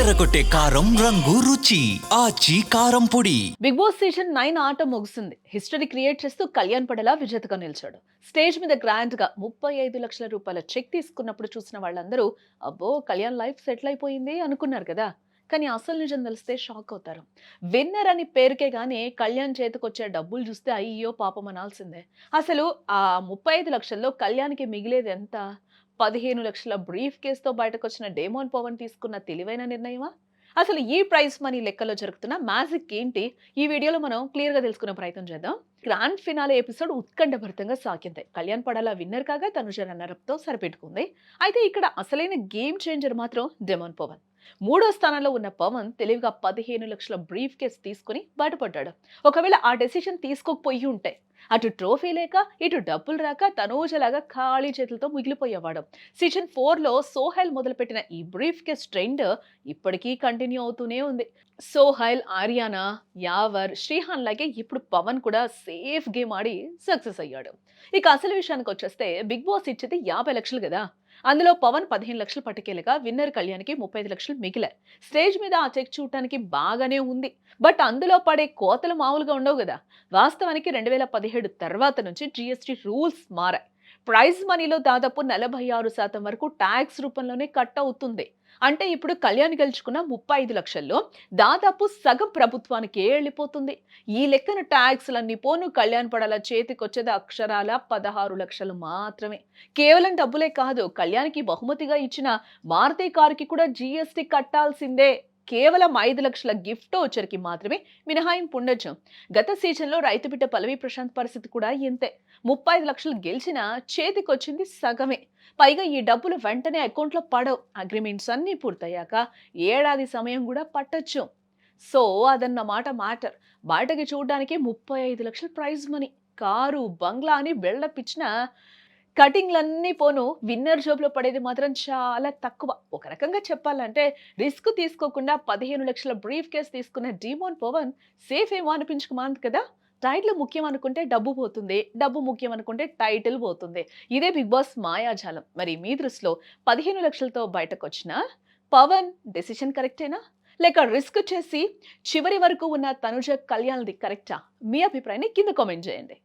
అదరగొట్టే కారం రంగు రుచి ఆచి కారం పొడి. బిగ్ బాస్ సీజన్ నైన్ ఆట ముగిసింది హిస్టరీ క్రియేట్ చేస్తూ కళ్యాణ్ పడేలా విజేతగా నిలిచాడు. స్టేజ్ మీద గ్రాండ్గా ముప్పై ఐదు లక్షల రూపాయల చెక్ తీసుకున్నప్పుడు చూసిన వాళ్ళందరూ అబ్బో కళ్యాణ్ లైఫ్ సెటిల్ అయిపోయింది అనుకున్నారు కదా. కానీ అసలు నిజం తెలిస్తే షాక్ అవుతారు. విన్నర్ అని పేరుకే కానీ కళ్యాణ్ చేతికొచ్చే డబ్బులు చూస్తే అయ్యో పాపం అనాల్సిందే. అసలు ఆ ముప్పై ఐదు లక్షల్లో కళ్యాణ్కి మిగిలేది ఎంత? పదిహేను లక్షల బ్రీఫ్ కేసుతో బయటకు వచ్చిన డేమోన్ పవన్ తీసుకున్న తెలివైన నిర్ణయమా? అసలు ఈ ప్రైజ్ మనీ లెక్కలో జరుగుతున్న మ్యాజిక్ ఏంటి? ఈ వీడియోలో మనం క్లియర్గా తెలుసుకునే ప్రయత్నం చేద్దాం. గ్రాండ్ ఫినాలే ఎపిసోడ్ ఉత్కంఠభరితంగా సాగింది. కళ్యాణ్ పడాలా విన్నర్ కాగా తనుజ రన్నరప్తో సరిపెట్టుకుంది. అయితే ఇక్కడ అసలైన గేమ్ చేంజర్ మాత్రం డెమోన్ పవన్. మూడో స్థానంలో ఉన్న పవన్ తెలివిగా పదిహేను లక్షల బ్రీఫ్ కేస్ తీసుకుని బయటపడ్డాడు. ఒకవేళ ఆ డెసిషన్ తీసుకోకపోయి ఉంటే అటు ట్రోఫీ లేక ఇటు డబ్బులు రాక తనూజలాగా ఖాళీ చేతులతో మిగిలిపోయేవాడు. సీజన్ ఫోర్లో సోహైల్ మొదలుపెట్టిన ఈ బ్రీఫ్ కేస్ ట్రెండ్ ఇప్పటికీ కంటిన్యూ అవుతూనే ఉంది. సోహైల్ ఆర్యానా యావర్ శ్రీహాన్ లాగే ఇప్పుడు పవన్ కూడా సేఫ్ గేమ్ ఆడి సక్సెస్ అయ్యాడు. ఇక అసలు విషయానికి వచ్చేస్తే బిగ్ బాస్ ఇచ్చేది యాభై లక్షలు కదా? అందులో పవన్ పదిహేను లక్షలు పట్టుకెళ్ళగా విన్నర్ కళ్యాణ్కి ముప్పై ఐదు లక్షలు మిగిలాయి స్టేజ్ మీద ఆ చెక్ చూడటానికి బాగానే ఉంది. బట్ అందులో పడే కోతలు మామూలుగా ఉండవు కదా? వాస్తవానికి రెండు వేల పదిహేడు తర్వాత నుంచి జిఎస్టీ రూల్స్ మారాయి. ప్రైజ్ మనీలో దాదాపు నలభై ఆరు శాతం వరకు ట్యాక్స్ రూపంలోనే కట్ అవుతుంది. అంటే ఇప్పుడు కళ్యాణ్ గెలుచుకున్న ముప్పై ఐదు లక్షల్లో దాదాపు సగం ప్రభుత్వానికే వెళ్ళిపోతుంది? ఈ లెక్కన ట్యాక్స్లన్నీ పోను కళ్యాణ్ పడాల చేతికొచ్చేది అక్షరాల పదహారు లక్షలు మాత్రమే. కేవలం డబ్బులే కాదు కళ్యాణ్కి బహుమతిగా ఇచ్చిన మారుతి కారుకి కూడా జీఎస్టీ కట్టాల్సిందే. కేవలం ఐదు లక్షల గిఫ్ట్ వచ్చరికి మాత్రమే మినహాయింపు ఉండొచ్చు గత సీజన్లో రైతు బిడ్డ పల్లవి ప్రశాంత్ పరిస్థితి కూడా ఇంతే. ముప్పై ఐదు లక్షలు గెలిచినా చేతికొచ్చింది సగమే. పైగా ఈ డబ్బులు వెంటనే అకౌంట్లో పడవు. అగ్రిమెంట్స్ అన్నీ పూర్తయ్యాక ఏడాది సమయం కూడా పట్టొచ్చు. సో అదన్నమాట మ్యాటర్. బయటకి చూడడానికి ముప్పై ఐదు లక్షల ప్రైజ్ మనీ. కారు బంగ్లా అని బిల్డప్ కటింగ్లన్నీ పోను విన్నర్ జాబ్లో పడేది మాత్రం చాలా తక్కువ. ఒక రకంగా చెప్పాలంటే రిస్క్ తీసుకోకుండా పదిహేను లక్షల బ్రీఫ్ కేస్ తీసుకున్న డీమోన్ పవన్ సేఫ్ ఏమో అనిపించుకుమాంది కదా? టైటిల్ ముఖ్యం అనుకుంటే డబ్బు పోతుంది డబ్బు ముఖ్యం అనుకుంటే టైటిల్ పోతుంది. ఇదే బిగ్ బాస్ మాయాజాలం. మరి మీ దృష్టిలో పదిహేను లక్షలతో బయటకు వచ్చిన పవన్ డెసిషన్ కరెక్టేనా? లేక రిస్క్ చేసి చివరి వరకు ఉన్న తనుజ కళ్యాణ్ది కరెక్టా? మీ అభిప్రాయాన్ని కింద కామెంట్ చేయండి.